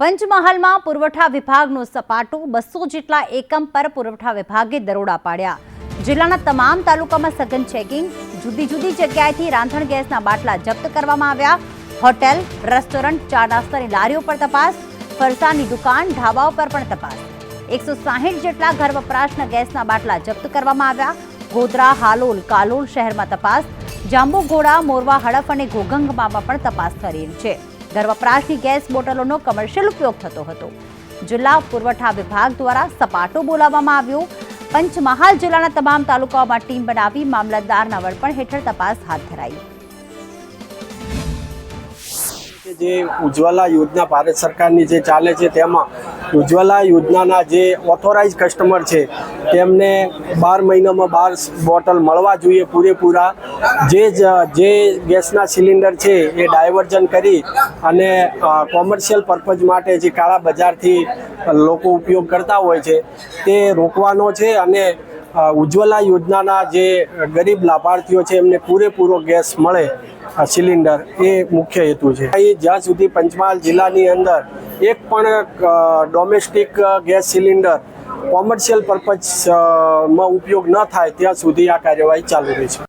પંચમહાલમાં પુરવઠા વિભાગનું સપાટું બસો જેટલા એકમ પર પુરવઠા વિભાગે દરોડા પાડ્યા. જિલ્લાના તમામ તાલુકામાં સઘન ચેકિંગ જુદી જુદી જગ્યાએથી રાંધણ ગેસના બાટલા જપ્ત કરવામાં આવ્યા. હોટેલ, રેસ્ટોરન્ટ ચા નાસ્તાની લારીઓ પર તપાસ ફરસાની દુકાન, ઢાબાઓ પર પણ તપાસ. એકસો સાહીઠ જેટલા ઘર વપરાશના ગેસના બાટલા જપ્ત કરવામાં આવ્યા. ગોધરા, હાલોલ, કાલોલ શહેરમાં તપાસ. જાંબુઘોડા, મોરવા, હડફ અને ઘોગંગમાં પણ તપાસ રહી છે. ઘર વપરાશની ગેસ બોટલોનો કમર્શિયલ ઉપયોગ થતો હતો. જિલ્લા પુરવઠા વિભાગ દ્વારા સપાટો બોલાવવામાં આવ્યો. પંચમહાલ જિલ્લાના તમામ તાલુકાઓમાં ટીમ બનાવી મામલતદારના વડપણ હેઠળ તપાસ હાથ ધરાઈ. જે ઉજ્જવલા યોજના ભારત સરકારની જે ચાલે છે તેમાં ઉજ્જવલા યોજનાના જે ઓથોરાઇઝ કસ્ટમર છે, તેમને બાર મહિનામાં બાર બોટલ મળવા જોઈએ પૂરેપૂરા. જે જ ગેસના સિલિન્ડર છે એ ડાયવર્ઝન કરી અને કોમર્શિયલ પર્પઝ માટે જે કાળા બજારથી લોકો ઉપયોગ કરતા હોય છે, તે રોકવાનો છે અને ઉજ્જવલા યોજનાના જે ગરીબ લાભાર્થીઓ છે એમને પૂરેપૂરો ગેસ મળે. આ સિલિન્ડર એ મુખ્ય હેતુ છે. અહીં જ્યાં સુધી પંચમહાલ જિલ્લાની અંદર એક પણ ડોમેસ્ટિક ગેસ સિલિન્ડર કોમર્શિયલ પર્પઝમાં ઉપયોગ ન થાય ત્યાં સુધી આ કાર્યવાહી ચાલુ રહેશે